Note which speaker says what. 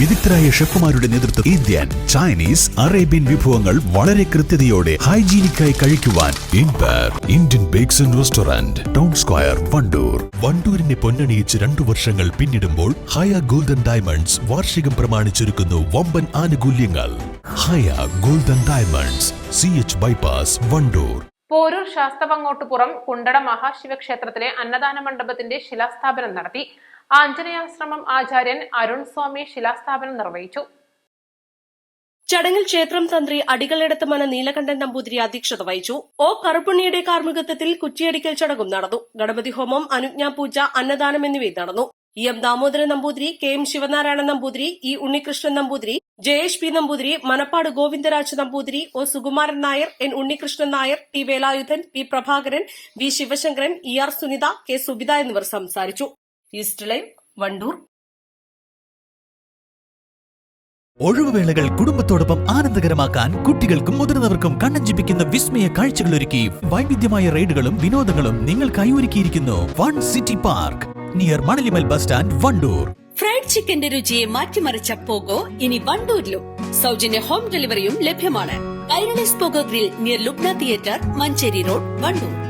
Speaker 1: വിദഗ്ധരായ ഷെഫുമാരുടെ നേതൃത്വം Indian Chinese Arabian വിഭവങ്ങൾ വളരെ കൃത്യതയോടെ ഹൈജീനിക്കായി കഴിക്കുവാൻ Empire Indian bakes and restaurant town square Wandoor. വണ്ടൂരിനെ പൊന്നണിയിച്ച് രണ്ടു വർഷങ്ങൾ പിന്നിടുമ്പോൾ ഹയ ഗോൾഡൻ ഡയമണ്ട്സ് വാർഷികം പ്രമാണിച്ചൊരുക്കുന്നു വമ്പൻ ആനുകൂല്യങ്ങൾ. Haya golden diamonds C H bypass Wandoor.
Speaker 2: Poroor Sasthavangottupuram Kundada മഹാശിവക്ഷേത്രത്തിലെ അന്നദാന മണ്ഡപത്തിന്റെ ശിലാസ്ഥാപനം നടത്തി. ആഞ്ജനേയാശ്രമം ആചാര്യൻ അരുൺ സ്വാമി ശിലാസ്ഥാപനം നിർവഹിച്ചു.
Speaker 3: ചടങ്ങിൽ ക്ഷേത്രം തന്ത്രി അടികളെടുത്ത് മന നീലകണ്ഠൻ നമ്പൂതിരി അധ്യക്ഷത വഹിച്ചു. ഒ കറുപ്പുണ്ണിയുടെ കാർമ്മികത്വത്തിൽ കുറ്റിയടിക്കൽ ചടങ്ങും നടന്നു. ഗണപതി ഹോമം അനുജ്ഞാപൂജ അന്നദാനം എന്നിവയും നടന്നു. E M Damodaran Namboothiri K M Sivanarayanan Namboothiri E Unnikrishnan Namboothiri Jayesh P Namboothiri Manappad Govindaraj Namboothiri O Sukumaran Nair N Unnikrishnan Nair T Velayudhan P Prabhakaran V Sivasankaran E R Sunitha K Subitha എന്നിവർ സംസാരിച്ചു. East line Wandoor.
Speaker 4: ഒഴിവുവേളകൾ കുടുംബത്തോടൊപ്പം ആനന്ദകരമാക്കാൻ കുട്ടികൾക്കും മുതിർന്നവർക്കും കണ്ണഞ്ചിപ്പിക്കുന്ന വിസ്മയ കാഴ്ചകൾ ഒരുക്കി വൈവിധ്യമായ റൈഡുകളും വിനോദങ്ങളും നിങ്ങൾക്കായി ഒരുക്കിയിരിക്കുന്നു one city park near Manalimal bus stand Wandoor.
Speaker 5: Fried ചിക്കന്റെ രുചിയെ മാറ്റിമറിച്ച പോകോ ഇനി വണ്ടൂരിലും. സൗജന്യ ഹോം ഡെലിവറിയും ലഭ്യമാണ്. Pogo grill near Lubna theatre Manjeri road Wandoor.